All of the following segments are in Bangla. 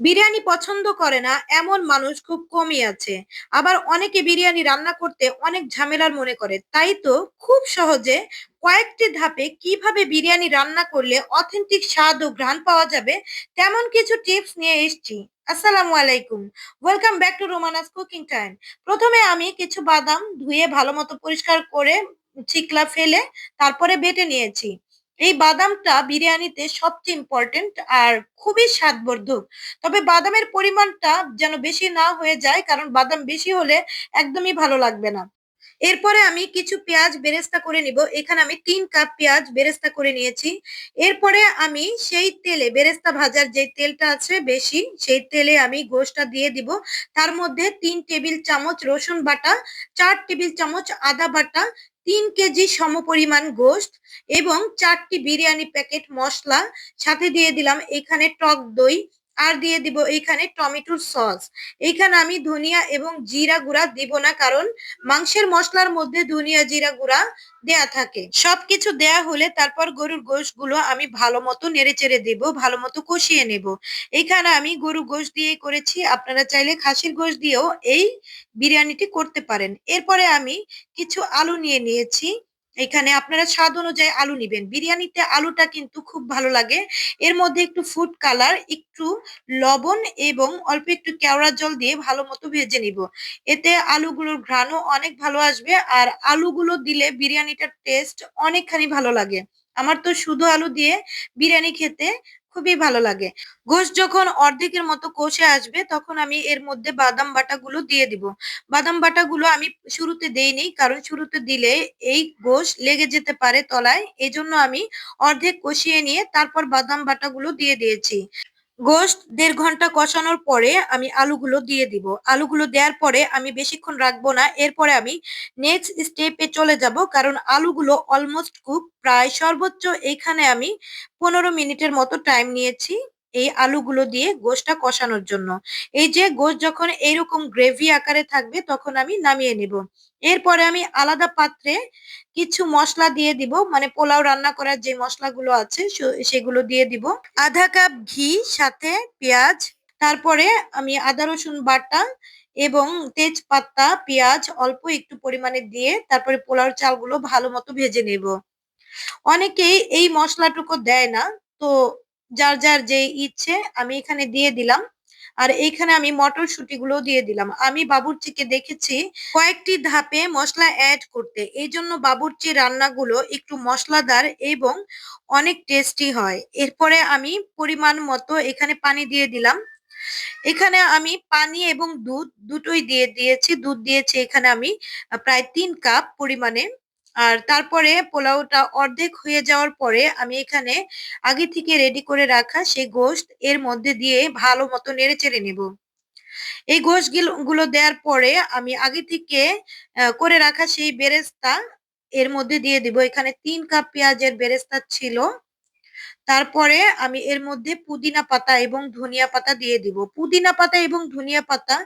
বিরিয়ানি পছন্দ করে না, এমন মানুষ খুব কমই আছে। আবার অনেকে বিরিয়ানি রান্না করতে অনেক ঝামেলার মনে করে। তাই তো খুব সহজে কয়েকটি ধাপে কীভাবে বিরিয়ানি রান্না করলে অথেন্টিক স্বাদ ও ঘ্রাণ পাওয়া যাবে, তেমন কিছু টিপস নিয়ে এসেছি। আসসালামু আলাইকুম। Welcome back to Romana's cooking time প্রথমে আমি কিছু বাদাম ধুয়ে ভালো মতো পরিষ্কার করে ছিকলা ফেলে তারপরে বেটে নিয়েছি। এই বাদামটা বিরিয়ানিতে সবচেয়ে ইম্পর্টেন্ট আর খুবই স্বাদবর্ধক। তবে বাদামের পরিমাণটা যেন বেশি না হয়ে যায়, কারণ বাদাম বেশি হলে একদমই ভালো লাগবে না। এরপরে আমি কিছু পেঁয়াজ বেরেস্তা করে নিব। এখানে আমি তিন কাপ পেঁয়াজ বেরেস্তা করে নিয়েছি। এরপরে আমি সেই তেলে বেরেস্তা ভাজার যে তেলটা আছে বেশি, সেই তেলে আমি গোশটা দিয়ে দিব। তার মধ্যে তিন টেবিল চামচ রসুন বাটা, চার টেবিল চামচ আদা বাটা, তিন কেজি সমপরিমাণ গোশত এবং চারটি বিরিয়ানি প্যাকেট মশলা। সাথে দিয়ে দিলাম এখানে টক দই আর দিয়ে দিব এইখানে টমেটোর সস। এইখানে আমি ধনিয়া এবং জিরা গুঁড়া দিব না, কারণ মাংসের মশলার মধ্যে ধনিয়া, জিরা গুঁড়া দেয়া থাকে। সবকিছু দেয়া হলে তারপর গরুর গোশগুলো আমি ভালো মতো নেড়ে চেড়ে দেবো, ভালো মতো কষিয়ে নেব। এইখানে আমি গরু গোশ দিয়ে করেছি, আপনারা চাইলে খাসির গোশ দিয়েও এই বিরিয়ানিটি করতে পারেন। এরপরে আমি কিছু আলু নিয়ে নিয়েছি। এখানে আপনারা স্বাদ অনুযায়ী আলু নিবেন। বিরিয়ানিতে আলুটা কিন্তু খুব ভালো লাগে। এর মধ্যে একটু ফুড কালার একটু লবণ এবং অল্প একটু কেওড়া জল দিয়ে ভালো মতো ভেজে নিব। এতে আলুগুলোর ঘ্রাণও অনেক ভালো আসবে আর আলুগুলো দিলে বিরিয়ানিটার টেস্ট অনেকখানি ভালো লাগে। আমার তো শুধু আলু দিয়ে বিরিয়ানি খেতে খুবই ভালো লাগে। গোশ যখন অর্ধেকের মতো কষে আসবে, তখন আমি এর মধ্যে বাদাম বাটাগুলো দিয়ে দিব। বাদাম বাটাগুলো আমি শুরুতে দেইনি, কারণ শুরুতে দিলে এই গোশ লেগে যেতে পারে তলায়। এজন্য আমি অর্ধেক কষিয়ে নিয়ে তারপর বাদাম বাটাগুলো দিয়ে দিয়েছি। গোশত দেড় ঘণ্টা কষানোর পরে আমি আলুগুলো দিয়ে দিব। আলুগুলো দেওয়ার পরে আমি বেশিক্ষণ রাখব না। এরপরে আমি নেক্সট স্টেপে চলে যাব, কারণ আলুগুলো অলমোস্ট কুক প্রায় সর্বোচ্চ এখানে আমি পনেরো মিনিটের মতো টাইম নিয়েছি। এই আলুগুলো দিয়ে গোশটা কষানোর জন্য। এই যে গোশ যখন এইরকম গ্রেভি আকারে থাকবে, তখন আমি নামিয়ে নিব। এরপরে আমি আলাদা পাত্রে কিছু মশলা দিয়ে দিব। মানে পোলাও রান্না করার যে মশলাগুলো আছে সেগুলো দিয়ে দিব। আধা কাপ ঘি, সাথে পেঁয়াজ, তারপরে আমি আদা রসুন বাটা এবং তেজপাতা, পেঁয়াজ অল্প একটু পরিমাণে দিয়ে তারপরে পোলাওর চালগুলো ভালো মতো ভেজে নেব। অনেকেই এই মশলাটুকু দেয় না, তো যার যার যে ইচ্ছে আমি এখানে দিয়ে দিলাম। আর এইখানে আমি মটরশুটি গুলো দিয়ে দিলাম। আমি বাবুর্চিকে দেখেছি কয়েকটি ধাপে মশলা অ্যাড করতে। এই জন্য বাবুর্চি রান্নাগুলো একটু মশলাদার এবং অনেক টেস্টি হয়। এরপরে আমি পরিমাণ মতো এখানে পানি দিয়ে দিলাম। এখানে আমি পানি এবং দুধ দুটোই দিয়ে দিয়েছি। দুধ দিয়েছি এখানে আমি প্রায় তিন কাপ পরিমাণে আর তারপরে পোলাওটা অর্ধেক হয়ে যাওয়ার পরে আমি এখানে আগে থেকে রেডি করে রাখা সেই গোস্ত এর মধ্যে দিয়ে ভালো মতো নেড়ে চেড়ে নেব। এই গোশগুলো দেওয়ার পরে আমি আগে থেকে করে রাখা সেই বেরেস্তা এর মধ্যে দিয়ে দিব। এখানে তিন কাপ পেঁয়াজের বেরেস্তা ছিল। তারপরে আমি এর মধ্যে পুদিনা পাতা এবং ধনিয়া পাতা দিয়ে দিব। পুদিনা পাতা এবং ধনিয়া পাতা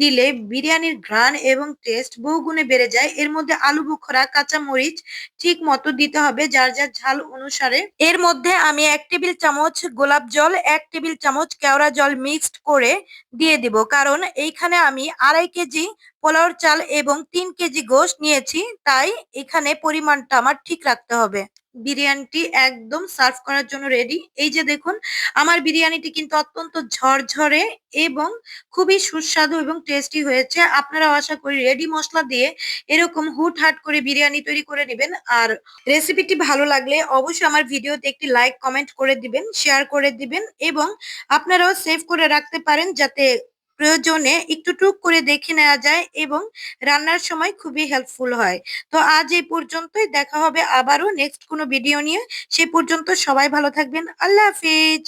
দিলে বিরিয়ানির ঘ্রাণ এবং টেস্ট বহুগুণে বেড়ে যায়। এর মধ্যে আলু বুখরা, কাঁচা মরিচ ঠিক মতো দিতে হবে, যার যার ঝাল অনুসারে। এর মধ্যে আমি এক টেবিল চামচ গোলাপ জল, এক টেবিল চামচ কেওড়া জল মিক্সড করে দিয়ে দিব। কারণ এইখানে আমি আড়াই কেজি পোলাওর চাল এবং তিন কেজি গোশ নিয়েছি, তাই এখানে পরিমাণটা আমার ঠিক রাখতে হবে। বিরিয়ানিটি একদম সার্ভ করার জন্য রেডি। এই যে দেখুন, আমার বিরিয়ানিটি কিন্তু অত্যন্ত ঝরঝরে এবং খুবই সুস্বাদু এবং টেস্টি হয়েছে। আপনারা আশা করি রেডি মশলা দিয়ে এরকম হুট হাট করে বিরিয়ানি তৈরি করে নেবেন। আর রেসিপিটি ভালো লাগলে অবশ্যই আমার ভিডিওতে একটি লাইক, কমেন্ট করে দিবেন, শেয়ার করে দিবেন এবং আপনারাও সেভ করে রাখতে পারেন যাতে প্রয়োজনে একটু টুক করে দেখে নেওয়া যায় এবং রান্নার সময় খুবই হেল্পফুল হয়। তো আজ এই পর্যন্তই, দেখা হবে আবারও নেক্সট কোনো ভিডিও নিয়ে। সে পর্যন্ত সবাই ভালো থাকবেন। আল্লাহ হাফিজ।